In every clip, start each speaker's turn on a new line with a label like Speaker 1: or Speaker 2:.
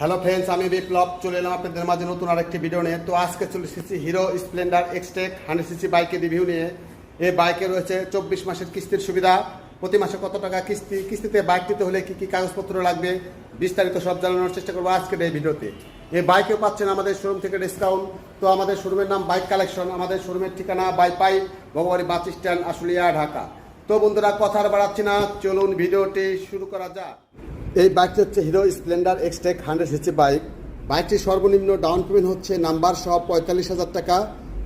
Speaker 1: Hello friends আমি বিপ্লব, চলে এলাম আপনাদের মাঝে নতুন আরেকটি ভিডিও নিয়ে। তো আজকে চলে এসেছি Hero Splendor Xtec hundred CC বাইকের রিভিউ নিয়ে। এই বাইকে রয়েছে চব্বিশ মাসের কিস্তির সুবিধা। প্রতি মাসে কত টাকা কিস্তি, কিস্তিতে বাইক দিতে হলে কি কি কাগজপত্র লাগবে, বিস্তারিত সব জানানোর চেষ্টা করব আজকের এই ভিডিওতে এই বাইকেও পাচ্ছেন আমাদের শোরুম থেকে ডিসকাউন্ট তো আমাদের শোরুমের নাম বাইক কালেকশন আমাদের শোরুমের ঠিকানা বাইপাই ভগবানী বাস স্ট্যান্ড, আশুলিয়া, ঢাকা। তো বন্ধুরা কথা আর বাড়াচ্ছি না, চলুন ভিডিওটি শুরু করা যাক। এই বাইকটি হচ্ছে Hero Splendor Xtec hundred CC bike বাইকটির সর্বনিম্ন ডাউন পেমেন্ট হচ্ছে নাম্বার সহ পঁয়তাল্লিশ হাজার টাকা।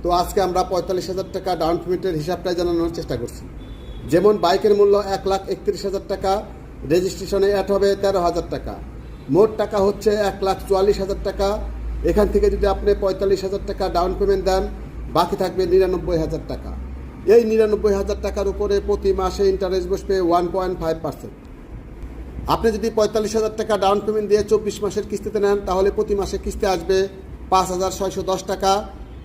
Speaker 1: তো আজকে আমরা পঁয়তাল্লিশ হাজার টাকা ডাউন পেমেন্টের হিসাবটাই জানানোর চেষ্টা করছি। যেমন বাইকের মূল্য এক লাখ একত্রিশ হাজার টাকা রেজিস্ট্রেশনে অ্যাড হবে তেরো হাজার টাকা। মোট টাকা হচ্ছে এক লাখ চুয়াল্লিশ হাজার টাকা। এখান থেকে যদি আপনি পঁয়তাল্লিশ হাজার টাকা ডাউন পেমেন্ট দেন, বাকি থাকবে নিরানব্বই হাজার টাকা। এই নিরানব্বই হাজার টাকার উপরে প্রতি মাসে ইন্টারেস্ট বসবে ওয়ান পয়েন্ট ফাইভ পার্সেন্ট আপনি যদি পঁয়তাল্লিশ হাজার টাকা ডাউন পেমেন্ট দিয়ে চব্বিশ মাসের কিস্তিতে নেন, তাহলে প্রতি মাসে কিস্তি আসবে পাঁচ হাজার ছয়শো দশ টাকা।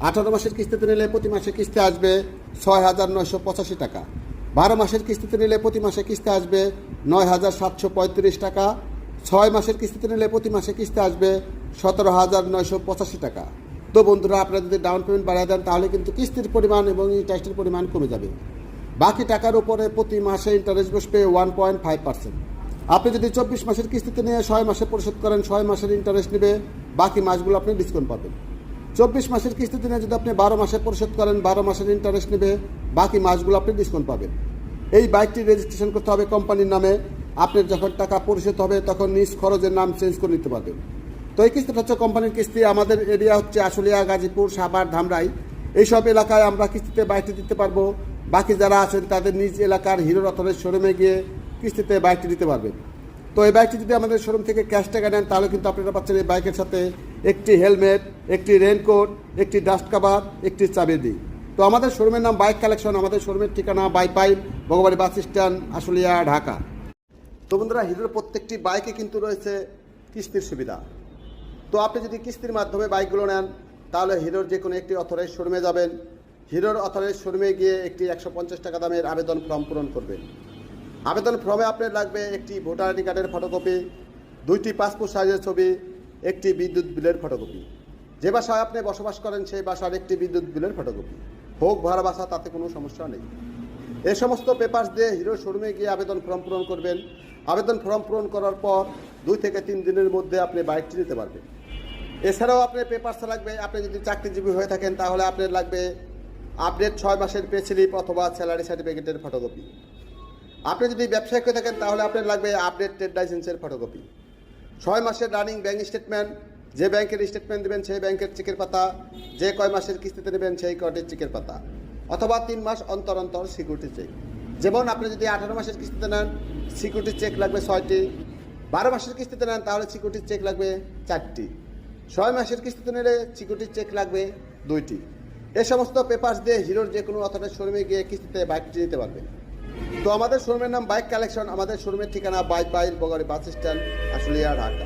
Speaker 1: আঠারো মাসের কিস্তিতে নিলে প্রতি মাসে কিস্তি আসবে ছয় হাজার নয়শো পঁচাশি টাকা। বারো মাসের কিস্তিতে নিলে প্রতি মাসে কিস্তি আসবে নয় হাজার সাতশো পঁয়ত্রিশ টাকা। ছয় মাসের কিস্তিতে নিলে প্রতি মাসে কিস্তি আসবে সতেরো হাজার নয়শো পঁচাশি টাকা। তো বন্ধুরা, আপনারা যদি ডাউন পেমেন্ট বাড়ায় দেন, তাহলে কিন্তু কিস্তির পরিমাণ এবং ইন্টারেস্টের পরিমাণ কমে যাবে। বাকি টাকার উপরে প্রতি মাসে ইন্টারেস্ট বসবে ওয়ান পয়েন্ট ফাইভ পার্সেন্ট আপনি যদি চব্বিশ মাসের কিস্তিতে নিয়ে ছয় মাসে পরিশোধ করেন, ছয় মাসের ইন্টারেস্ট নেবে, বাকি মাসগুলো আপনি ডিসকাউন্ট পাবেন। চব্বিশ মাসের কিস্তিতে নিয়ে যদি আপনি বারো মাসে পরিশোধ করেন, বারো মাসের ইন্টারেস্ট নেবে, বাকি মাসগুলো আপনি ডিসকাউন্ট পাবেন। এই বাইকটি রেজিস্ট্রেশন করতে হবে কোম্পানির নামে। আপনার যখন টাকা পরিশোধ হবে, তখন নিজ খরচের নাম চেঞ্জ করে নিতে পারবেন। তো এই কিস্তিটা হচ্ছে কোম্পানির কিস্তি। আমাদের এরিয়া হচ্ছে আশুলিয়া, গাজীপুর, সাভার, ধামরাই। এইসব এলাকায় আমরা কিস্তিতে বাইকটি দিতে পারব। বাকি যারা আছেন, তাদের নিজ এলাকার হিরো রতনের শোরুমে গিয়ে কিস্তিতে বাইকটি দিতে পারবেন। তো এই বাইকটি যদি আমাদের শোরুম থেকে ক্যাশ টাকা নেন, তাহলে কিন্তু আপনারা পাচ্ছেন এই বাইকের সাথে একটি হেলমেট একটি রেনকোট একটি ডাস্ট কাভার একটি চাবি দিই তো আমাদের শোরুমের নাম বাইক কালেকশন আমাদের শোরুমের ঠিকানা বাইপাইপ ভগবানী বাস স্ট্যান্ড, আশুলিয়া, ঢাকা। তো বন্ধুরা হিরোর প্রত্যেকটি বাইকে কিন্তু রয়েছে কিস্তির সুবিধা। তো আপনি যদি কিস্তির মাধ্যমে বাইকগুলো নেন, তাহলে হিরোর যে কোনো একটি অথরাইজ শোরুমে যাবেন। হিরোর অথরাইজ শোরুমে গিয়ে একটি একশো পঞ্চাশ টাকা দামের আবেদন ফর্ম পূরণ করবেন। আবেদন ফর্মে আপনার লাগবে একটি ভোটার আইডি কার্ডের ফটোকপি দুইটি পাসপোর্ট সাইজের ছবি, একটি বিদ্যুৎ বিলের ফটোকপি যে বাসায় আপনি বসবাস করেন, সেই বাসার একটি বিদ্যুৎ বিলের ফটোকপি হোক ভাড়া বাসা, তাতে কোনো সমস্যা নেই। এ সমস্ত পেপার্স দিয়ে হিরো শোরুমে গিয়ে আবেদন ফর্ম পূরণ করবেন। আবেদন ফর্ম পূরণ করার পর দুই থেকে তিন দিনের মধ্যে আপনি বাইকটি নিতে পারবেন। এছাড়াও আপনার পেপার্স লাগবে, আপনি যদি চাকরিজীবী হয়ে থাকেন, তাহলে আপনার লাগবে আপডেট ছয় মাসের পে স্লিপ অথবা স্যালারি সার্টিফিকেটের ফটোকপি আপনি যদি ব্যবসায়িক হয়ে থাকেন, তাহলে আপনার লাগবে আপডেট ট্রেড লাইসেন্সের ফটোকপি ছয় মাসের রানিং ব্যাংক স্টেটমেন্ট যে ব্যাংকের স্টেটমেন্ট দেবেন, সেই ব্যাংকের চেকের পাতা, যে কয় মাসের কিস্তিতে নেবেন সেই কয়টির চেকের পাতা, অথবা তিন মাস অন্তর অন্তর সিকিউরিটি চেক যেমন আপনি যদি আঠারো মাসের কিস্তিতে নেন সিকিউরিটি চেক লাগবে ছয়টি। বারো মাসের কিস্তিতে নেন, তাহলে সিকিউরিটি চেক লাগবে চারটি। ছয় মাসের কিস্তিতে নিলে সিকিউরিটি চেক লাগবে দুইটি। এ সমস্ত পেপার্স দিয়ে হিরোর যে কোনো অথবা শোরুমে গিয়ে কিস্তিতে বাইকটি নিতে পারবে। তো আমাদের শোরুমের নাম বাইক কালেকশন আমাদের শোরুমের ঠিকানা বাইক বাইল বগরে বাস স্ট্যান্ড আসলে ঢাকা।